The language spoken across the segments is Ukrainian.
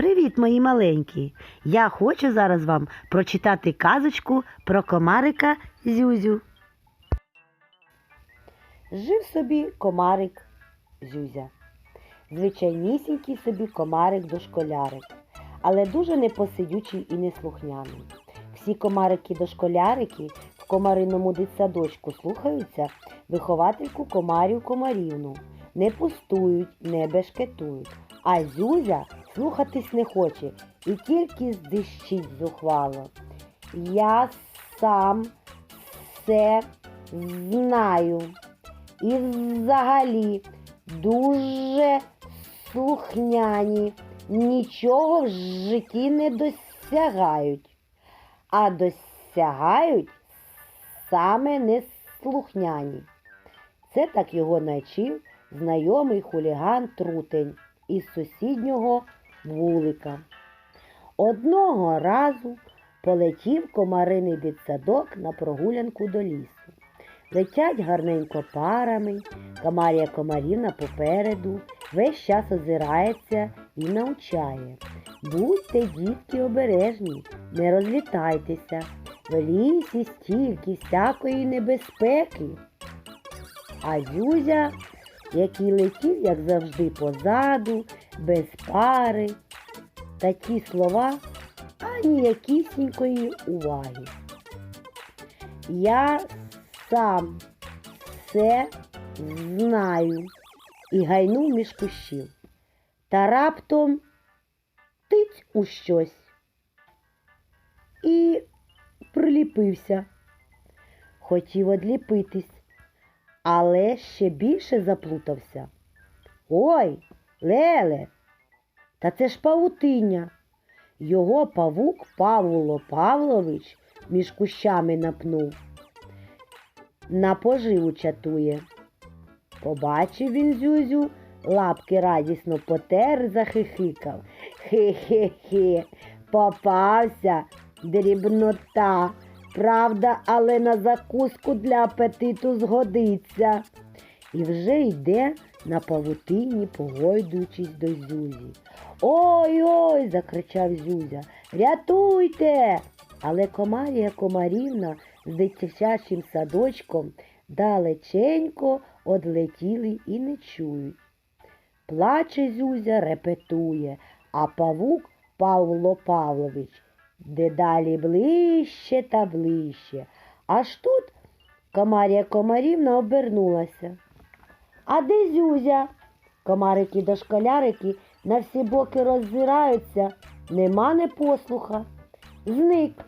Привіт, мої маленькі! Я хочу зараз вам прочитати казочку про комарика Зюзю. Жив собі комарик Зюзя. Звичайнісінький собі комарик дошколярик, але дуже непосидючий і неслухняний. Всі комарики-дошколярики в комариному дитсадочку слухаються виховательку комарів комарівну, не пустують, не бешкетують. А Зюзя слухатись не хоче і тільки здищить зухвало. Я сам все знаю. І взагалі дуже слухняні, нічого в житті не досягають, а досягають саме неслухняні. Це так його навчив знайомий хуліган Трутень із сусіднього вулика. Одного разу полетів комариний дитсадок на прогулянку до лісу. Летять гарненько парами, комарія комарівна попереду, весь час озирається і навчає. Будьте, дітки, обережні, не розлітайтеся, в лісі стільки всякої небезпеки. А Зюзя, який летів, як завжди, позаду, без пари, та ті слова ані якісінької уваги. Я сам все знаю і гайнув між кущів. Та раптом тить у щось і приліпився. Хотів одліпитись, але ще більше заплутався. Ой, Леле, та це ж павутиння. Його павук Павло Павлович між кущами напнув на поживу чатує. Побачив він Зюзю, лапки радісно потер, захихикав. Хе-хе-хе, попався дрібнота. Правда, але на закуску для апетиту згодиться. І вже йде на павутині, погойдуючись до Зюзі. Ой ой. закричав Зюзя. Рятуйте. Але комарія комарівна з дитячим садочком далеченько одлетіли і не чують. Плаче Зюзя, репетує, а павук Павло Павлович дедалі ближче та ближче. Аж тут комарія комарівна обернулася. А де Зюзя? Комарики дошколярики на всі боки роззираються, нема непослуха. Зник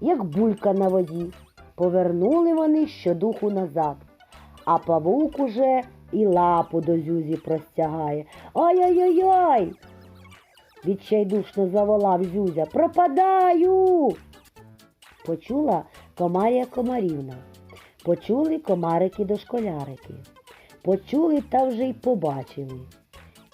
як булька на воді. Повернули вони щодуху назад, а павук уже і лапу до зюзі простягає. Ай-яй-яй! Відчайдушно заволав Зюзя. Пропадаю. Почула комарія комарівна. Почули комарики дошколярики. Почули та вже й побачили.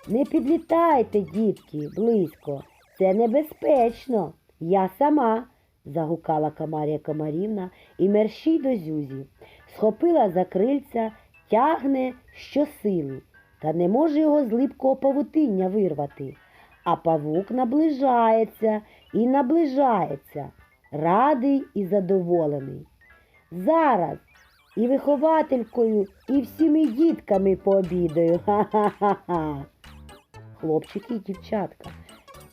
Не підлітайте, дітки, близько. Це небезпечно. Я сама загукала Камарія Комарівна і мерщій до Зюзі. Схопила за крильця, тягне щосили, та не може його з липкого павутиння вирвати. А павук наближається і наближається, радий і задоволений. Зараз і вихователькою, і всіми дітками пообідаю. Ха-ха-ха. Хлопчики і дівчатка.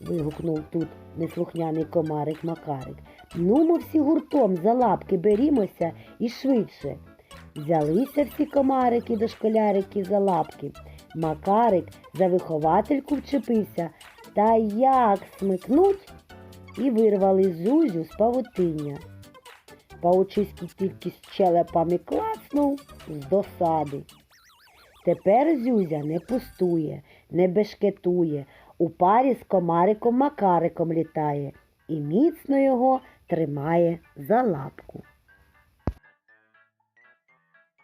вигукнув тут неслухняний комарик Макарик. Ну, ми всі гуртом за лапки берімося і швидше. Взялися всі комарики дошколярики за лапки. Макарик за виховательку вчепився, та як смикнуть і вирвали Зузю з павутиння. Паучиський тільки з челепами класнув з досади. Тепер Зюзя не пустує, не бешкетує, у парі з комариком Макариком літає і міцно його тримає за лапку.